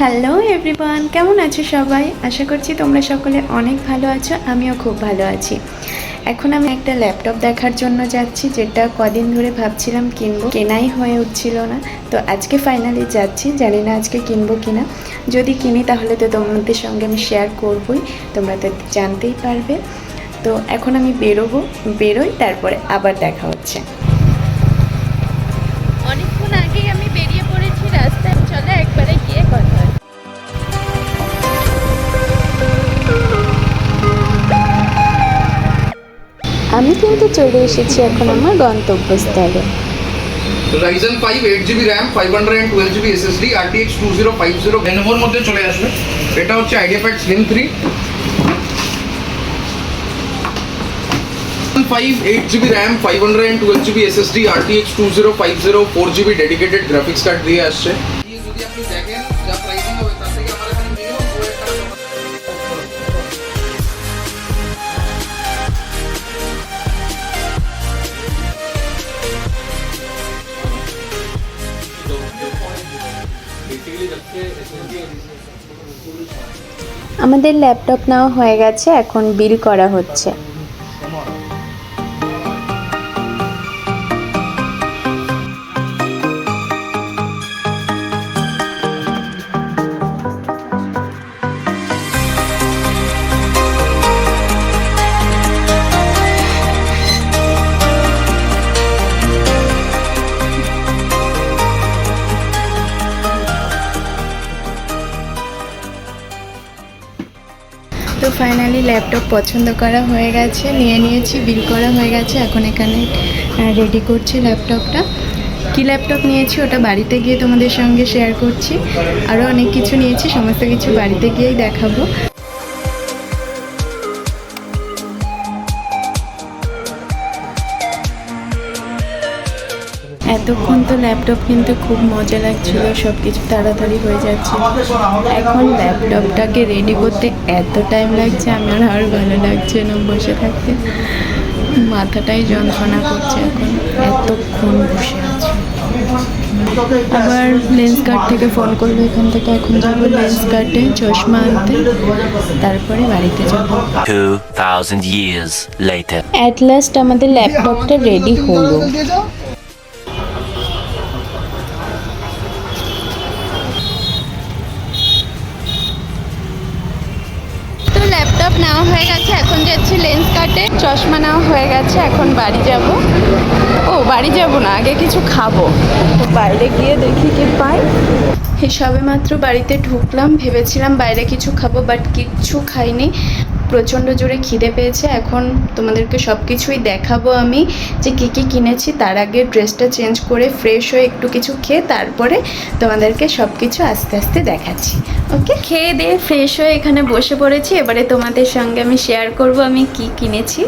Hello everyone কেমন আছো সবাই? আশা করছি তোমরা সকলে অনেক ভালো আছো, আমিও খুব ভালো আছি। এখন আমি একটা ল্যাপটপ দেখার জন্য যাচ্ছি, যেটা কদিন ধরে ভাবছিলাম কিনবো। কেনাই হয়ে উঠছিল না। তো আজকে ফাইনালি যাচ্ছি। জানি না আজকে কিনবো কিনা। যদি কিনি, তাহলে তো তোমাদের সঙ্গে আমি শেয়ার করবই। তোমরা তো জানতেই পারবে। তো এখন আমি বেরোবো, বেরোই, তারপরে আবার দেখা হচ্ছে। কিন্তু চলে এসেছি এখন আমার গন্তব্যস্থলে। Ryzen 5 8GB RAM 512GB SSD RTX 2050 Lenovoর মধ্যে চলে আসবে। এটা হচ্ছে IdeaPad Slim 3 5 8GB RAM 512GB SSD RTX 2050 4GB dedicated graphics card দিয়ে আসছে। যদি আপনি দেখেন আমাদের ল্যাপটপ নেওয়া হয়ে গেছে এখন বিল করা হচ্ছে। তো ফাইনালি ল্যাপটপ পছন্দ করা হয়ে গেছে, নিয়ে নিয়েছি বিল করা হয়ে গেছে, এখন এখানে রেডি করছি ল্যাপটপটা কি ল্যাপটপ নিয়েছি ওটা বাড়িতে গিয়ে তোমাদের সঙ্গে শেয়ার করছি। আরও অনেক কিছু নিয়েছি, সমস্ত কিছু বাড়িতে গিয়েই দেখাবো। এতক্ষণ তো ল্যাপটপ কিন্তু খুব মজা লাগছিল সব কিছু তাড়াতাড়ি হয়ে যাচ্ছে। এখন ল্যাপটপটাকে রেডি করতে এত টাইম লাগছে আমার আর ভালো লাগছে না বসে থাকতে। মাথাটাই যন্ত্রণা করছে এখন এতক্ষণ বসে আছে। আবার লেন্স কার্ড থেকে ফোন করল এখান থেকে এখন যাব লেন্স কার্ডে চশমা আনতে তারপরে বাড়িতে যাব। 2,000 years later. অ্যাট লাস্ট আমাদের ল্যাপটপটা রেডি হলো। ল্যাপটপ নেওয়া হয়ে গেছে, এখন যাচ্ছি লেন্স কাটে। চশমা নেওয়া হয়ে গেছে, এখন বাড়ি যাব। ও, বাড়ি যাব না, আগে কিছু খাব। বাইরে গিয়ে দেখি কি পাই। হিসাবে সবে মাত্র বাড়িতে ঢুকলাম, ভেবেছিলাম বাইরে কিছু খাব বাট কিচ্ছু খাইনি। প্রচণ্ড জোরে খিদে পেয়েছে। এখন তোমাদেরকে সব কিছুই দেখাবো আমি যে কী কী কিনেছি। তার আগে ড্রেসটা চেঞ্জ করে ফ্রেশ হয়ে একটু কিছু খেয়ে তারপরে তোমাদেরকে সব কিছু আস্তে আস্তে দেখাচ্ছি। ওকে? খেয়ে দিয়ে ফ্রেশ হয়ে এখানে বসে পড়েছি। এবারে তোমাদের সঙ্গে আমি শেয়ার করব আমি কি কিনেছি।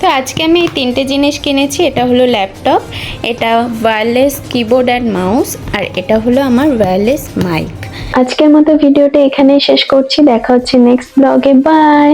তো আজকে আমি এই তিনটে জিনিস কিনেছি, এটা হলো ল্যাপটপ, এটা ওয়্যারলেস কিবোর্ড অ্যান্ড মাউস আর এটা হলো আমার ওয়্যারলেস মাইক আজকের মতো ভিডিওটা এখানেই শেষ করছি, দেখা হচ্ছে নেক্সট ব্লগে বাই